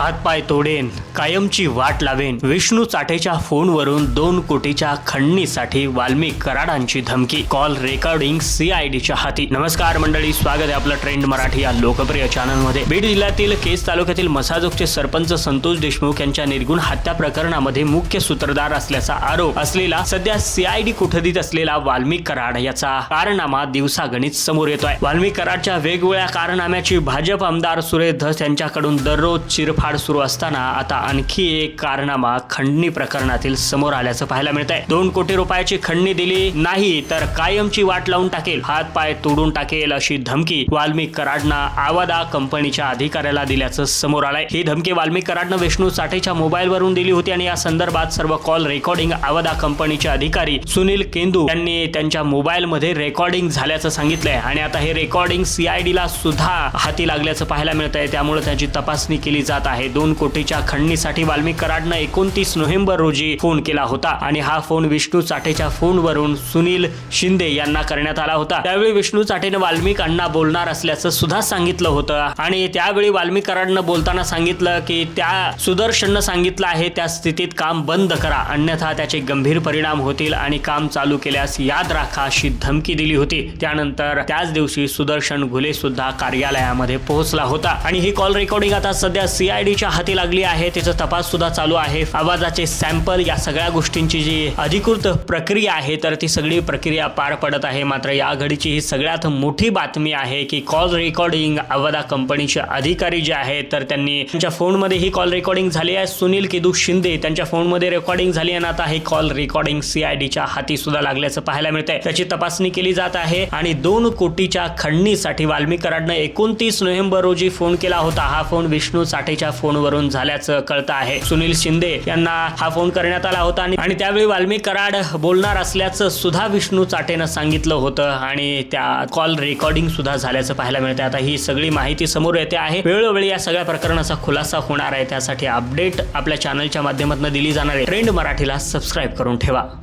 हातपाय तोडेन कायमची वाट लावेन. विष्णू चाटेच्या फोनवरून दोन कोटीच्या खंडणीसाठी वाल्मिक कराडांची धमकी. कॉल रेकॉर्डिंग सीआयडीच्या हाती. नमस्कार मंडळी स्वागत आहे आपलं ट्रेंड मराठी या लोकप्रिय चॅनलमध्ये. बीड जिल्ह्यातील केस तालुक्यातील मसाजोगचे सरपंच संतोष देशमुख यांच्या निर्गुण हत्या प्रकरणामध्ये मुख्य सूत्रधार असल्याचा आरोप असलेला सध्या सीआयडी कोठडीत असलेला वाल्मिक कराड याचा कारनामा दिवसागणित समोर येतोय. वाल्मिक कराडच्या वेगवेगळ्या कारनाम्याची भाजप आमदार सुरेश धस यांच्याकडून दररोज चिरफाड सुरू असताना आता आणखी एक कारनामा खंडणी प्रकरणातील समोर आल्याचं पाहायला मिळत आहे दोन कोटी रुपयाची खंडणी दिली नाही तर कायमची वाट लावून टाकेल हात पाय तोडून टाकेल अशी धमकी वाल्मिक कराडना आवादा कंपनीच्या अधिकाऱ्याला दिल्याचं समोर आलंय. ही धमकी वाल्मिक कराडनं विष्णू साठेच्या मोबाईलवरून दिली होती आणि या संदर्भात सर्व कॉल रेकॉर्डिंग आवादा कंपनीचे अधिकारी सुनील केंदू यांनी त्यांच्या मोबाईलमध्ये रेकॉर्डिंग झाल्याचं सांगितलंय. आणि आता हे रेकॉर्डिंग सीआयडी ला सुद्धा हाती लागल्याचं पाहायला मिळत आहे त्यामुळे त्याची तपासणी केली जात आहे. दोन कोटीच्या खंडणीसाठी वाल्मिक कराडनं एकोणतीस नोव्हेंबर रोजी फोन केला होता आणि हा फोन विष्णू चाटेच्या फोनवरून सुनील शिंदे यांना करण्यात आला होता. त्यावेळी विष्णू चाटेने वाल्मिक अण्णा बोलणार असल्याचं सुद्धा सांगितलं होतं आणि त्यावेळी वाल्मिक कराडनं बोलताना सांगितलं की त्या सुदर्शननं सांगितलं आहे त्या स्थितीत काम बंद करा. अन्यथा त्याचे गंभीर परिणाम होतील आणि काम चालू केल्यास याद राखा अशी धमकी दिली होती. त्यानंतर त्याच दिवशी सुदर्शन घुले सुद्धा कार्यालयामध्ये पोहोचला होता. आणि ही कॉल रेकॉर्डिंग आता सध्या सीआयडीच्या हाती लागली आहे. तिचा तपास सुद्धा चालू आहे. आवाजाचे सॅम्पल या सगळ्या गोष्टींची जी अधिकृत प्रक्रिया आहे तर ती सगळी प्रक्रिया पार पडत आहे. मात्र या घडीची ही सगळ्यात मोठी बातमी आहे की कॉल रेकॉर्डिंग आवादा कंपनीचे अधिकारी जे आहेत तर त्यांनी त्यांच्या फोनमध्ये ही कॉल रेकॉर्डिंग झाली आहे. सुनील किदू शिंदे त्यांच्या फोनमध्ये रेकॉर्डिंग झाली आणि आता ही कॉल रेकॉर्डिंग सीआयडीच्या हाती सुद्धा लागल्याचं पाहायला मिळत आहे त्याची तपासणी केली जात आहे. आणि दोन कोटीच्या खंडणीसाठी वाल्मिक कराडनं एकोणतीस नोव्हेंबर रोजी फोन केला होता. हा फोन विष्णू साठेच्या फोनवरून झाल्याचं कळतं आहे. सुनील शिंदे यांना हा फोन करण्यात आला होता आणि आणि त्यावेळी वाल्मिक कराड बोलणार असल्याचं सुद्धा विष्णू चाटेनं सांगितलं होतं आणि त्या कॉल रेकॉर्डिंग सुद्धा झाल्याचं पाहायला मिळतं आता ही सगळी माहिती समोर येते आहे. वेळोवेळी या सगळ्या प्रकरणाचा खुलासा होणार आहे. त्यासाठी अपडेट आपल्या चॅनलच्या माध्यमातून दिली जाणार आहे. ट्रेंड मराठीला सबस्क्राईब करून ठेवा.